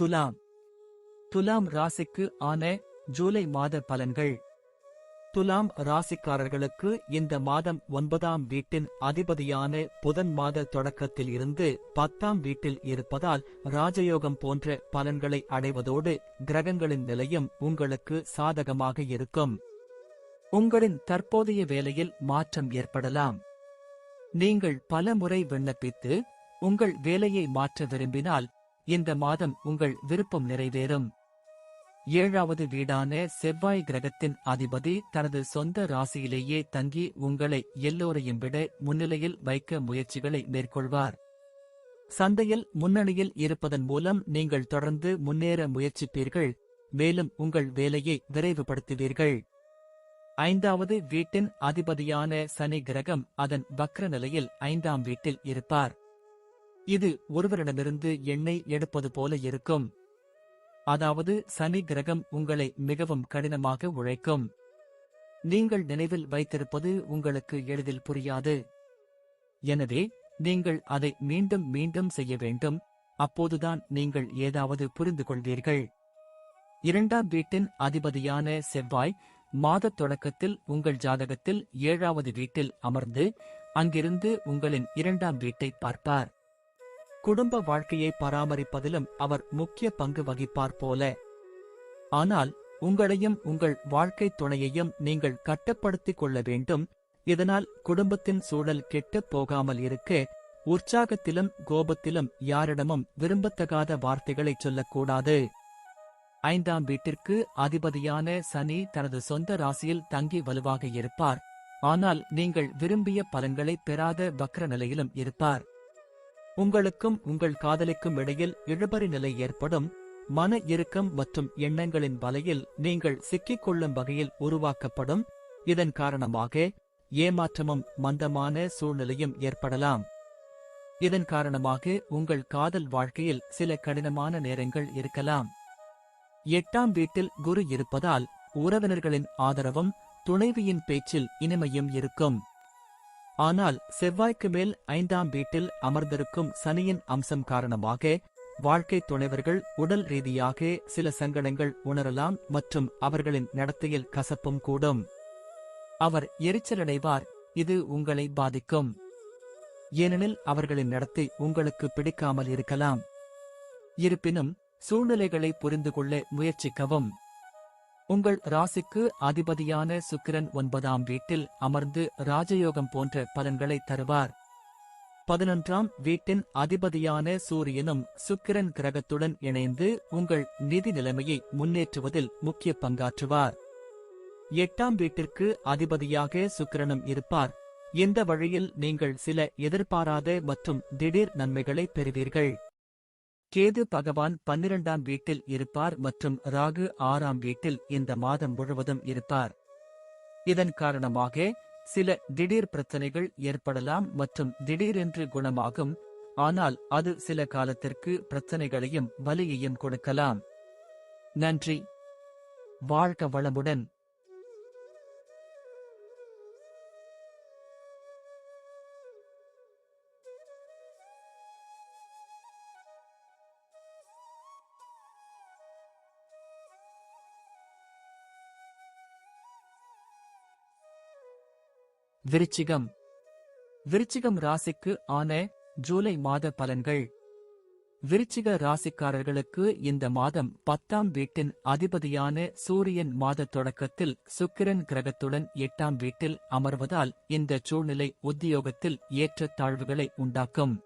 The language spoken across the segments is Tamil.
துலாம். துலாம் ராசிக்கு ஆன ஜூலை மாத பலன்கள். துலாம் ராசிக்காரர்களுக்கு இந்த மாதம் ஒன்பதாம் வீட்டின் அதிபதியான புதன் மாத தொடக்கத்தில் இருந்து பத்தாம் வீட்டில் இருப்பதால் ராஜயோகம் போன்ற பலன்களை அடைவதோடு கிரகங்களின் நிலையும் உங்களுக்கு சாதகமாக இருக்கும். உங்களின் தற்போதைய வேலையில் மாற்றம் ஏற்படலாம். நீங்கள் பல முறை விண்ணப்பித்து உங்கள் வேலையை மாற்ற விரும்பினால் இந்த மாதம் உங்கள் விருப்பம் நிறைவேறும். ஏழாவது வீடான செவ்வாய் கிரகத்தின் அதிபதி தனது சொந்த ராசியிலேயே தங்கி உங்களை எல்லோரையும் விட முன்னிலையில் வைக்க முயற்சிகளை மேற்கொள்வார். சந்தையில் முன்னணியில் இருப்பதன் மூலம் நீங்கள் தொடர்ந்து முன்னேற முயற்சிப்பீர்கள் மேலும் உங்கள் வேலையை விரைவுபடுத்துவீர்கள். ஐந்தாவது வீட்டின் அதிபதியான சனி கிரகம் அதன் வக்ர நிலையில் ஐந்தாம் வீட்டில் இருப்பார். இது ஒருவரிடமிருந்து எண்ணெய் எடுப்பது போல இருக்கும். அதாவது சனி கிரகம் உங்களை மிகவும் கடினமாக உழைக்கும். நீங்கள் நினைவில் வைத்திருப்பது உங்களுக்கு எளிதில் புரியாது. எனவே நீங்கள் அதை மீண்டும் மீண்டும் செய்ய வேண்டும். அப்போதுதான் நீங்கள் ஏதாவது புரிந்து கொள்வீர்கள். இரண்டாம் வீட்டின் அதிபதியான செவ்வாய் மாதத் தொடக்கத்தில் உங்கள் ஜாதகத்தில் ஏழாவது வீட்டில் அமர்ந்து அங்கிருந்து உங்களின் இரண்டாம் வீட்டை பார்ப்பார். குடும்ப வாழ்க்கையை பராமரிப்பதிலும் அவர் முக்கிய பங்கு வகிப்பார் போல. ஆனால் உங்களையும் உங்கள் வாழ்க்கைத் துணையையும் நீங்கள் கட்டப்படுத்திக் கொள்ள வேண்டும். இதனால் குடும்பத்தின் சூழல் கெட்டுப் போகாமல் இருக்க உற்சாகத்திலும் கோபத்திலும் யாரிடமும் விரும்பத்தகாத வார்த்தைகளைச் சொல்லக்கூடாது. ஐந்தாம் வீட்டிற்கு அதிபதியான சனி தனது சொந்த ராசியில் தங்கி வலுவாக இருப்பார். ஆனால் நீங்கள் விரும்பிய பலன்களை பெறாத வக்ர நிலையிலும் இருப்பார். உங்களுக்கும் உங்கள் காதலிக்கும் இடையில் இழுபறி நிலை ஏற்படும். மன இறுக்கம் மற்றும் எண்ணங்களின் வலையில் நீங்கள் சிக்கிக் கொள்ளும் வகையில் உருவாக்கப்படும். இதன் காரணமாக ஏமாற்றமும் மந்தமான சூழ்நிலையும் ஏற்படலாம். இதன் காரணமாக உங்கள் காதல் வாழ்க்கையில் சில கடினமான நேரங்கள் இருக்கலாம். எட்டாம் வீட்டில் குரு இருப்பதால் உறவினர்களின் ஆதரவும் துணைவியின் பேச்சில் இனிமையும் இருக்கும். ஆனால் செவ்வாய்க்கு மேல் ஐந்தாம் வீட்டில் அமர்ந்திருக்கும் சனியின் அம்சம் காரணமாக வாழ்க்கை துணைவர்கள் உடல் ரீதியாக சில சங்கடங்கள் உணரலாம் மற்றும் அவர்களின் நடத்தையில் கசப்பும் கூடும். அவர் எரிச்சலடைவார் இது உங்களை பாதிக்கும். ஏனெனில் அவர்களின் நடத்தை உங்களுக்கு பிடிக்காமல் இருக்கலாம். இருப்பினும் சூழ்நிலைகளை புரிந்து கொள்ள முயற்சிக்கவும். உங்கள் ராசிக்கு அதிபதியான சுக்கிரன் ஒன்பதாம் வீட்டில் அமர்ந்து ராஜயோகம் போன்ற பலன்களை தருவார். பதினொன்றாம் வீட்டின் அதிபதியான சூரியனும் சுக்கிரன் கிரகத்துடன் இணைந்து உங்கள் நிதி நிலைமையை முன்னேற்றுவதில் முக்கிய பங்காற்றுவார். எட்டாம் வீட்டிற்கு அதிபதியாக சுக்கிரனும் இருப்பார். இந்த வழியில் நீங்கள் சில எதிர்பாராத மற்றும் திடீர் நன்மைகளை பெறுவீர்கள். கேது பகவான் பன்னிரண்டாம் வீட்டில் இருப்பார் மற்றும் ராகு ஆறாம் வீட்டில் இந்த மாதம் முழுவதும் இருப்பார். இதன் காரணமாக சில திடீர் பிரச்சனைகள் ஏற்படலாம் மற்றும் திடீரென்று குணமாகும். ஆனால் அது சில காலத்திற்கு பிரச்சனைகளையும் வலியையும் கொடுக்கலாம். நன்றி. வாழ்க வளமுடன். விருச்சிகம். விருச்சிகம் ராசிக்கு ஆன ஜூலை மாத பலன்கள். விருச்சிக ராசிக்காரர்களுக்கு இந்த மாதம் பத்தாம் வீட்டின் அதிபதியான சூரியன் மாத தொடக்கத்தில் சுக்கிரன் கிரகத்துடன் எட்டாம் வீட்டில் அமர்வதால் இந்த சூழ்நிலை உத்தியோகத்தில் ஏற்ற தாழ்வுகளை உண்டாக்கும்.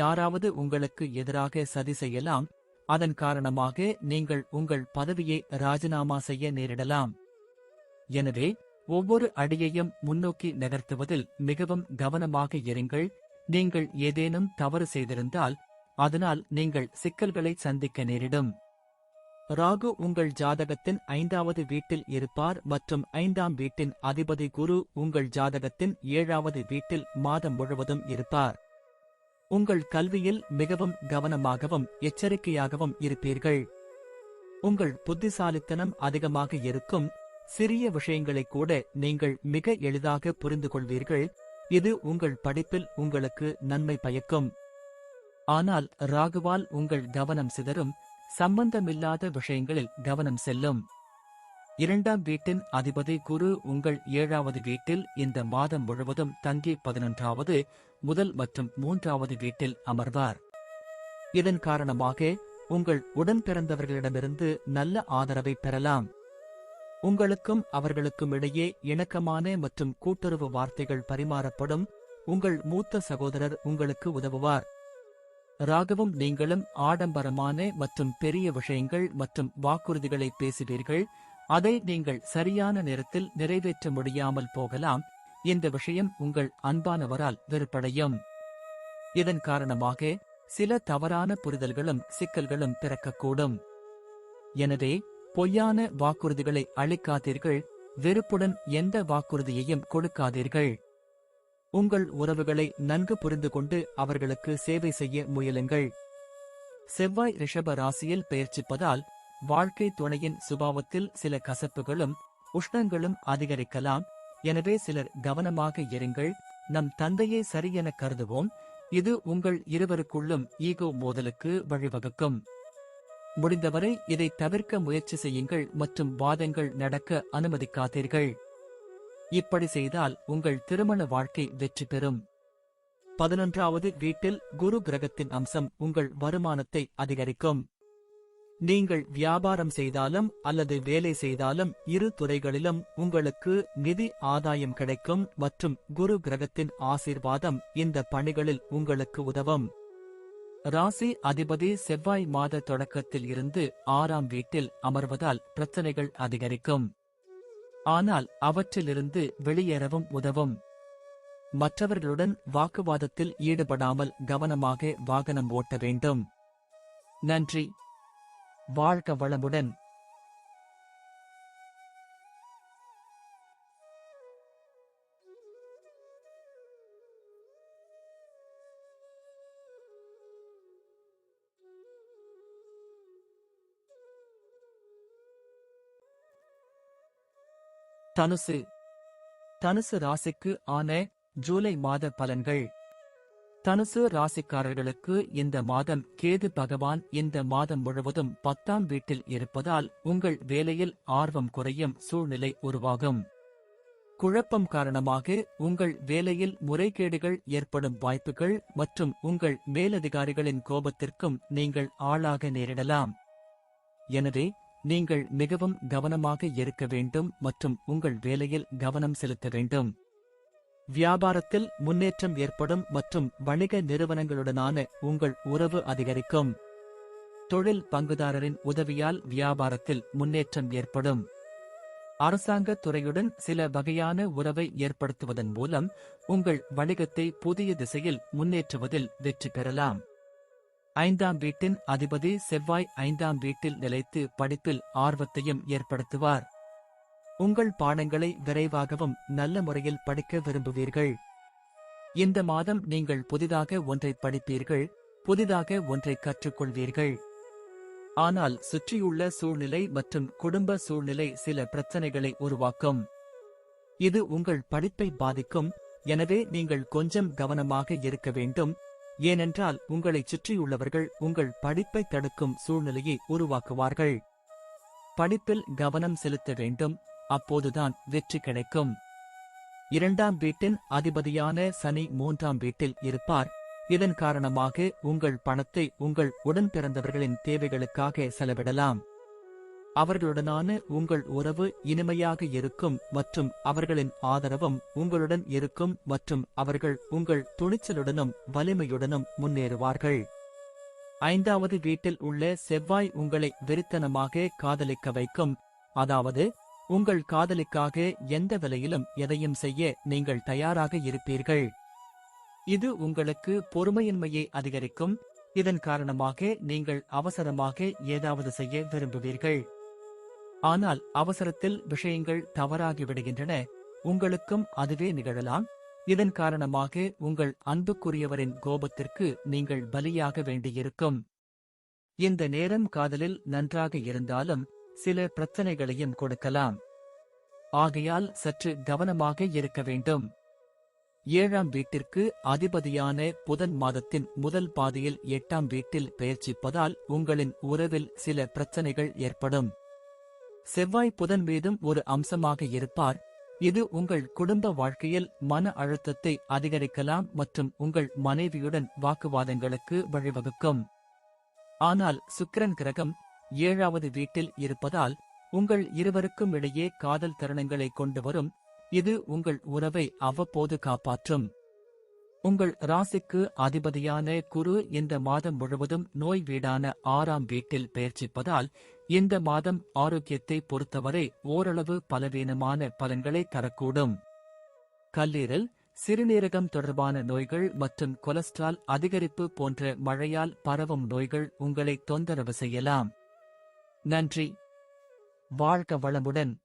யாராவது உங்களுக்கு எதிராக சதி செய்யலாம். அதன் காரணமாக நீங்கள் உங்கள் பதவியை ராஜினாமா செய்ய நேரிடலாம். எனவே ஒவ்வொரு அடியையும் முன்னோக்கி நகர்த்துவதில் மிகவும் கவனமாக இருங்கள். நீங்கள் ஏதேனும் தவறு செய்திருந்தால் அதனால் நீங்கள் சிக்கல்களை சந்திக்க நேரிடும். ராகு உங்கள் ஜாதகத்தின் ஐந்தாவது வீட்டில் இருப்பார் மற்றும் ஐந்தாம் வீட்டின் அதிபதி குரு உங்கள் ஜாதகத்தின் ஏழாவது வீட்டில் மாதம் முழுவதும் இருப்பார். உங்கள் கல்வியில் மிகவும் கவனமாகவும் எச்சரிக்கையாகவும் இருப்பீர்கள். உங்கள் புத்திசாலித்தனம் அதிகமாக இருக்கும். சிறிய விஷயங்களை கூட நீங்கள் மிக எளிதாக புரிந்து கொள்வீர்கள் இது உங்கள் படிப்பில் உங்களுக்கு நன்மை பயக்கும். ஆனால் ராகுவால் உங்கள் கவனம் சிதறும். சம்பந்தமில்லாத விஷயங்களில் கவனம் செல்லும். இரண்டாம் வீட்டின் அதிபதி குரு உங்கள் ஏழாவது வீட்டில் இந்த மாதம் முழுவதும் தங்கி பதினொன்றாவது முதல் மற்றும் மூன்றாவது வீட்டில் அமர்வார். இதன் காரணமாக உங்கள் உடன் பிறந்தவர்களிடமிருந்து நல்ல ஆதரவை பெறலாம். உங்களுக்கும் அவர்களுக்கும் இடையே இணக்கமான மற்றும் கூட்டுறவு வார்த்தைகள் பரிமாறப்படும் உங்கள் மூத்த சகோதரர் உங்களுக்கு உதவுவார். ராகவும் நீங்களும் ஆடம்பரமான மற்றும் பெரிய விஷயங்கள் மற்றும் வாக்குறுதிகளை பேசுவீர்கள். அதை நீங்கள் சரியான நேரத்தில் நிறைவேற்ற முடியாமல் போகலாம். இந்த விஷயம் உங்கள் அன்பானவரால் வெறுப்படையும். இதன் காரணமாக சில தவறான புரிதல்களும் சிக்கல்களும் பிறக்கக்கூடும். எனவே பொய்யான வாக்குறுதிகளை அளிக்காதீர்கள் வெறுப்புடன் எந்த வாக்குறுதியையும் கொடுக்காதீர்கள். உங்கள் உறவுகளை நன்கு புரிந்து கொண்டு அவர்களுக்கு சேவை செய்ய முயலுங்கள். செவ்வாய் ரிஷப ராசியில் பெயர்ச்சிப்பதால் வாழ்க்கை துணையின் சுபாவத்தில் சில கசப்புகளும் உஷ்ணங்களும் அதிகரிக்கலாம். எனவே சிலர் கவனமாக இருங்கள் நம் தந்தையை சரியென கருதுவோம் இது உங்கள் இருவருக்குள்ளும் ஈகோ மோதலுக்கு வழிவகுக்கும். முடிந்தவரை இதை தவிர்க்க முயற்சி செய்யுங்கள் மற்றும் வாதங்கள் நடக்க அனுமதிக்காதீர்கள். இப்படி செய்தால் உங்கள் திருமண வாழ்க்கை வெற்றி பெறும். பதினொன்றாவது வீட்டில் குரு கிரகத்தின் அம்சம் உங்கள் வருமானத்தை அதிகரிக்கும். நீங்கள் வியாபாரம் செய்தாலும் அல்லது வேலை செய்தாலும் இரு துறைகளிலும் உங்களுக்கு நிதி ஆதாயம் கிடைக்கும் மற்றும் குரு கிரகத்தின் ஆசீர்வாதம் இந்த பணிகளில் உங்களுக்கு உதவும். ராசி அதிபதி செவ்வாய் மாத தொடக்கத்தில் இருந்து ஆறாம் வீட்டில் அமர்வதால் பிரச்சனைகள் அதிகரிக்கும். ஆனால் அவற்றிலிருந்து வெளியேறவும் உதவும். மற்றவர்களுடன் வாக்குவாதத்தில் ஈடுபடாமல் கவனமாக வாகனம் ஓட்ட வேண்டும். நன்றி. வாழ்க வளமுடன். தனுசு. தனுசு ராசிக்கு ஆன ஜூலை மாத பலன்கள். தனுசு ராசிக்காரர்களுக்கு இந்த மாதம் கேது பகவான் இந்த மாதம் முழுவதும் பத்தாம் வீட்டில் இருப்பதால் உங்கள் வேலையில் ஆர்வம் குறையும் சூழ்நிலை உருவாகும். குழப்பம் காரணமாக உங்கள் வேலையில் முறைகேடுகள் ஏற்படும் வாய்ப்புகள் மற்றும் உங்கள் மேலதிகாரிகளின் கோபத்திற்கும் நீங்கள் ஆளாக நேரிடலாம். எனவே நீங்கள் மிகவும் கவனமாக இருக்க வேண்டும் மற்றும் உங்கள் வேலையில் கவனம் செலுத்த வேண்டும். வியாபாரத்தில் முன்னேற்றம் ஏற்படும் மற்றும் வணிக நிறுவனங்களுடனான உங்கள் உறவு அதிகரிக்கும். தொழில் பங்குதாரரின் உதவியால் வியாபாரத்தில் முன்னேற்றம் ஏற்படும். அரசாங்க துறையுடன் சில வகையான உறவை ஏற்படுத்துவதன் மூலம் உங்கள் வணிகத்தை புதிய திசையில் முன்னேற்றுவதில் வெற்றி பெறலாம். ஐந்தாம் வீட்டின் அதிபதி செவ்வாய் ஐந்தாம் வீட்டில் நிலைத்து படிப்பில் ஆர்வத்தையும் ஏற்படுத்துவார். உங்கள் பாடங்களை விரைவாகவும் நல்ல முறையில் படிக்க விரும்புவீர்கள். இந்த மாதம் நீங்கள் புதிதாக ஒன்றை படிப்பீர்கள் புதிதாக ஒன்றை கற்றுக்கொள்வீர்கள். ஆனால் சுற்றியுள்ள சூழ்நிலை மற்றும் குடும்ப சூழ்நிலை சில பிரச்சனைகளை உருவாக்கும். இது உங்கள் படிப்பை பாதிக்கும் எனவே நீங்கள் கொஞ்சம் கவனமாக இருக்க வேண்டும் ஏனென்றால் உங்களைச் சுற்றியுள்ளவர்கள் உங்கள் படிப்பை தடுக்கும் சூழ்நிலையை உருவாக்குவார்கள். படிப்பில் கவனம் செலுத்த வேண்டும் அப்போதுதான் வெற்றி கிடைக்கும். இரண்டாம் வீட்டின் அதிபதியான சனி மூன்றாம் வீட்டில் இருப்பார். இதன் காரணமாக உங்கள் பணத்தை உங்கள் உடன் பிறந்தவர்களின் தேவைகளுக்காக செலவிடலாம். அவர்களுடனான உங்கள் உறவு இனிமையாக இருக்கும் மற்றும் அவர்களின் ஆதரவும் உங்களுடன் இருக்கும் மற்றும் அவர்கள் உங்கள் துணிச்சலுடனும் வலிமையுடனும் முன்னேறுவார்கள். ஐந்தாவது வீட்டில் உள்ள செவ்வாய் உங்களை வெறித்தனமாக காதலிக்க வைக்கும். அதாவது உங்கள் காதலுக்காக எந்த விலையிலும் எதையும் செய்ய நீங்கள் தயாராக இருப்பீர்கள். இது உங்களுக்கு பொறுமையின்மையை அதிகரிக்கும். இதன் காரணமாக நீங்கள் அவசரமாக ஏதாவது செய்ய விரும்புவீர்கள். ஆனால் அவசரத்தில் விஷயங்கள் தவறாகிவிடுகின்றன. உங்களுக்கும் அதுவே நிகழலாம். இதன் காரணமாக உங்கள் அன்புக்குரியவரின் கோபத்திற்கு நீங்கள் பலியாக வேண்டியிருக்கும். இந்த நேரம் காதலில் நன்றாக இருந்தாலும் சில பிரச்சனைகளையும் கொடுக்கலாம். ஆகையால் சற்று கவனமாக இருக்க வேண்டும். ஏழாம் வீட்டிற்கு அதிபதியான புதன் மாதத்தின் முதல் பாதியில் எட்டாம் வீட்டில் பெயர்ச்சிப்பதால் உங்களின் உறவில் சில பிரச்சனைகள் ஏற்படும். செவ்வாய் புதன் மீதும் ஒரு அம்சமாக இருப்பார். இது உங்கள் குடும்ப வாழ்க்கையில் மன அழுத்தத்தை அதிகரிக்கலாம் மற்றும் உங்கள் மனைவியுடன் வாக்குவாதங்களுக்கு வழிவகுக்கும். ஆனால் சுக்கிரன் கிரகம் ஏழாவது வீட்டில் இருப்பதால் உங்கள் இருவருக்கும் இடையே காதல் தருணங்களை கொண்டு வரும். இது உங்கள் உறவை அவ்வப்போது காப்பாற்றும். உங்கள் ராசிக்கு அதிபதியான குரு இந்த மாதம் முழுவதும் நோய் வீடான ஆறாம் வீட்டில் பெயர்ச்சிப்பதால் இந்த மாதம் ஆரோக்கியத்தை பொறுத்தவரை ஓரளவு பலவீனமான பலன்களை தரக்கூடும். கல்லீரல் சிறுநீரகம் தொடர்பான நோய்கள் மற்றும் கொலஸ்ட்ரால் அதிகரிப்பு போன்ற மழையால் பரவும் நோய்கள் உங்களை தொந்தரவு செய்யலாம். நன்றி. வாழ்க வளமுடன்.